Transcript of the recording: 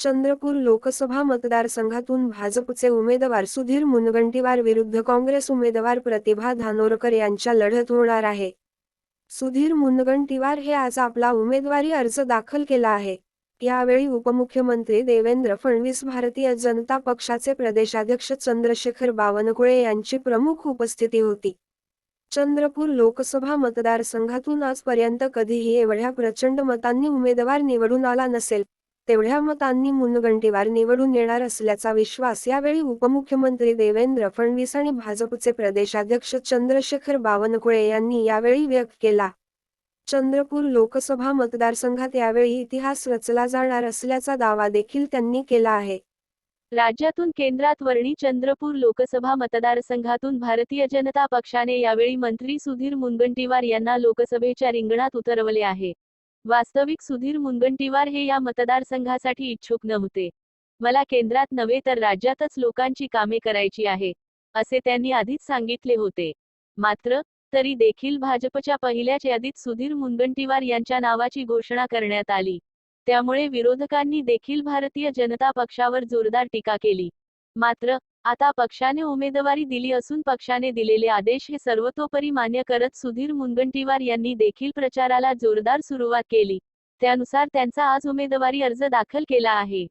चंद्रपूर लोकसभा मतदारसंघातून भाजपचे उमेदवार सुधीर मुनगंटीवार विरुद्ध काँग्रेस उमेदवार प्रतिभा धानोरकर यांच्या लढत होणार आहे. सुधीर मुनगंटीवार हे आज आपला उमेदवारी अर्ज दाखल केला आहे. यावेळी उपमुख्यमंत्री देवेंद्र फडणवीस भारतीय जनता पक्षाचे प्रदेशाध्यक्ष चंद्रशेखर बावनकुळे यांची प्रमुख उपस्थिती होती. चंद्रपूर लोकसभा मतदारसंघातून आजपर्यंत कधीही एवढ्या प्रचंड मतांनी उमेदवार निवडून आला नसेल. तेवढ्या मतांनी मुनगंटीवार निवडून येणार असल्याचा विश्वास यावेळी उपमुख्यमंत्री देवेंद्र फडणवीस आणि भाजपचे प्रदेशाध्यक्ष चंद्रशेखर बावनकुळे यांनी यावेळी व्यक्त केला. चंद्रपूर लोकसभा मतदारसंघात यावेळी इतिहास रचला जाणार असल्याचा दावा देखील त्यांनी केला आहे. राज्यातून केंद्रात वर्णी चंद्रपूर लोकसभा मतदारसंघातून भारतीय जनता पक्षाने यावेळी मंत्री सुधीर मुनगंटीवार यांना लोकसभेच्या रिंगणात उतरवले आहे. वास्तविक सुधीर मुनगंटीवार हे या मतदारसंघासाठी इच्छुक नव्हते. मला केंद्रात नव्हे तर राज्यातच लोकांची कामे करायची आहे असे त्यांनी आधीच सांगितले होते. मात्र तरी देखील भाजपच्या पहिल्याच यादीत सुधीर मुनगंटीवार यांच्या नावाची घोषणा करण्यात आली. त्यामुळे विरोधकांनी देखील भारतीय जनता पक्षावर जोरदार टीका केली. मात्र आता पक्षाने उमेदवारी दिली असून पक्षाने दिलेले आदेश हे सर्वतोपरी मान्य करत सुधीर मुनगंटीवार यांनी देखील प्रचाराला जोरदार सुरुवात केली. त्यानुसार त्यांचा आज उमेदवारी अर्ज दाखल केला आहे.